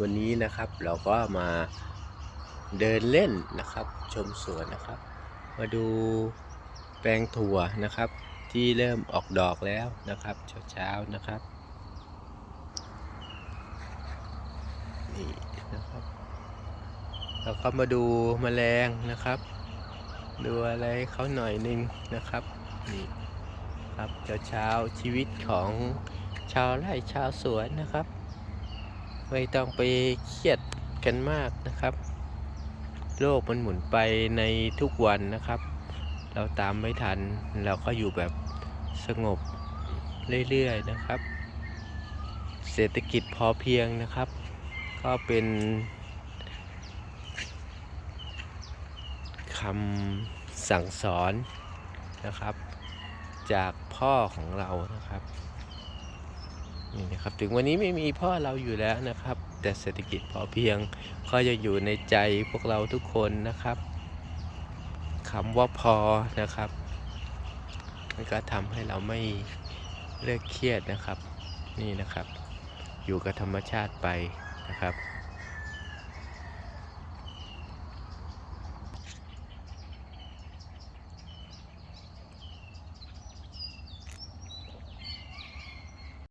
วันนี้นะครับเราก็มาเดินเล่นนะครับ ชมสวนนะครับ มาดูแปลงถั่วนะครับ ที่เริ่มออกดอกแล้วนะครับ เช้าๆนะครับนี่นะครับเราก็มาดูแมลงนะครับ ดูอะไรเขาหน่อยนึงนะครับนี่ครับเช้าๆชีวิตของชาวไร่ชาวสวนนะครับ ไม่ต้องไปเครียดกันมากนะครับ โลกมันหมุนไปในทุกวันนะครับ เราตามไม่ทัน เราก็อยู่แบบสงบเรื่อยๆนะครับ เศรษฐกิจพอเพียงนะครับ ก็เป็นคำสั่งสอนนะครับ จากพ่อของเรานะครับ นี่นะครับ ถึงวันนี้ไม่มีพ่อเราอยู่แล้วนะครับ แต่เศรษฐกิจพอเพียงก็จะอยู่ในใจพวกเราทุกคนนะครับคำว่าพอนะครับมันก็ทำให้เราไม่เลิกเครียดนะครับ นี่นะครับ อยู่กับธรรมชาติไปนะครับ